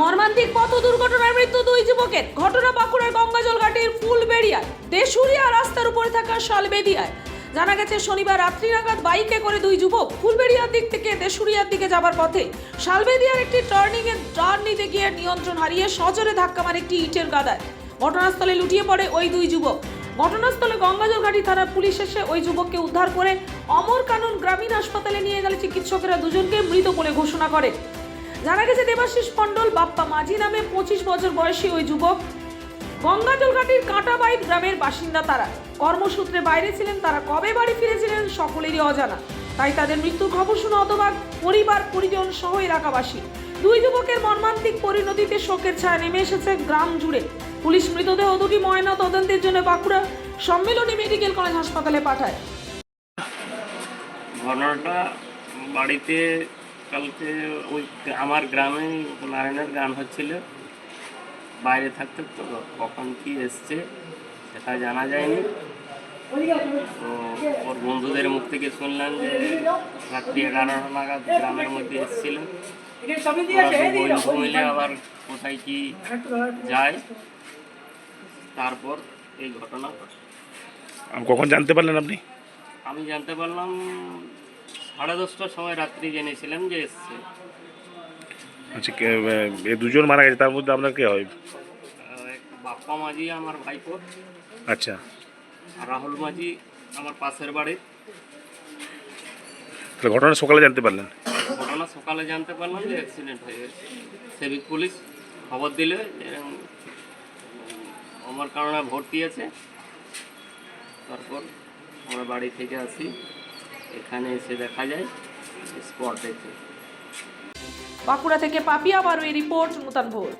মর্মান্তিক পথ দুর্ঘটনায় মৃত্যু দুই যুবকের। ঘটনা বাঁকুড়ার গঙ্গাজল ঘাটের ফুলবেড়িয়ায়। দেশুরিয়া রাস্তার উপরে থাকা শালবেদিয়ায়। জানা গেছে, শনিবার রাত্রি নাগাদ বাইকে করে দুই যুবক ফুলবেড়িয়ার দিক থেকে দেশুরিয়ার দিকে যাবার পথে শালবেদিয়ার একটি টার্নিং এ টার্ন নিতে গিয়ে নিয়ন্ত্রণ হারিয়ে সজোরে ধাক্কা মারে একটি ইটের গাদায়। ঘটনাস্থলে লুটিয়ে পড়ে ওই দুই যুবক। ঘটনাস্থলে গঙ্গাজল ঘাটি থানার পুলিশ এসে ওই যুবককে উদ্ধার করে অমর কানুন গ্রামীণ হাসপাতালে নিয়ে গেলে চিকিৎসকেরা দুজনকে মৃত বলে ঘোষণা করে জানা গেছে দেবাশিস মণ্ডল বাপ্পা মাঝি নামে পঁচিশ বছর বয়সী ওই যুবক। গঙ্গাজল ঘাটির কাঁটাবাইট গ্রামের বাসিন্দা তারা। কর্মসূত্রে বাইরে ছিলেন তারা কবে বাড়ি ফিরেছিলেন সকলেরই অজানা। তাই তাদের মৃত্যুর খবর শুনে অতবাক পরিবার, পরিজন সহ এলাকাবাসী। দুই যুবকের মর্মান্তিক পরিণতিতে শোকের ছায়া নেমে এসেছে গ্রাম জুড়ে। পুলিশ মৃতদেহ দুটি ময়না তদন্তের জন্য বাঁকুড়া সম্মেলনী মেডিকেল কলেজ হাসপাতালে পাঠায়। ঘটনাটা বাড়িতে কালকে ওই আমার গ্রামে নারায়ণের গান হচ্ছিল। বাইরে থাকতে তো কখন কি এসছে সেটা জানা যায়নি। তো ওর বন্ধুদের মুখ থেকে শুনলাম যে রাত্রি এগারোটা নাগাদ গ্রামের মধ্যে এসেছিল। মিলে আবার কোথায় কি যায়। তারপর এই ঘটনা কখন জানতে পারলেন আপনি? আমি জানতে পারলাম সাড়ে দশটার সময় রাত্রি জেনেছিলাম যে এসছে। আচ্ছা এ- দুজন মারা গেছে তার মধ্যে আপনার কে হয়? বাপ্পা মাঝি আমার ভাইপো। আচ্ছা। রাহুল মাঝি আমার পাশের বাড়ির। তাহলে ঘটনা সকালে জানতে পারলেন? ঘটনা সকালে জানতে পারলাম যে অ্যাক্সিডেন্ট হয়ে গেছে সিভিক পুলিশ খবর দিলে আমার কারণে ভর্তি আছে। তারপর আমরা বাড়ি থেকে আসি। এখানে এসে দেখা যায় স্পট দেখে বাঁকুড়া থেকে পাপিয়া বারুই রিপোর্ট নূতন ভোর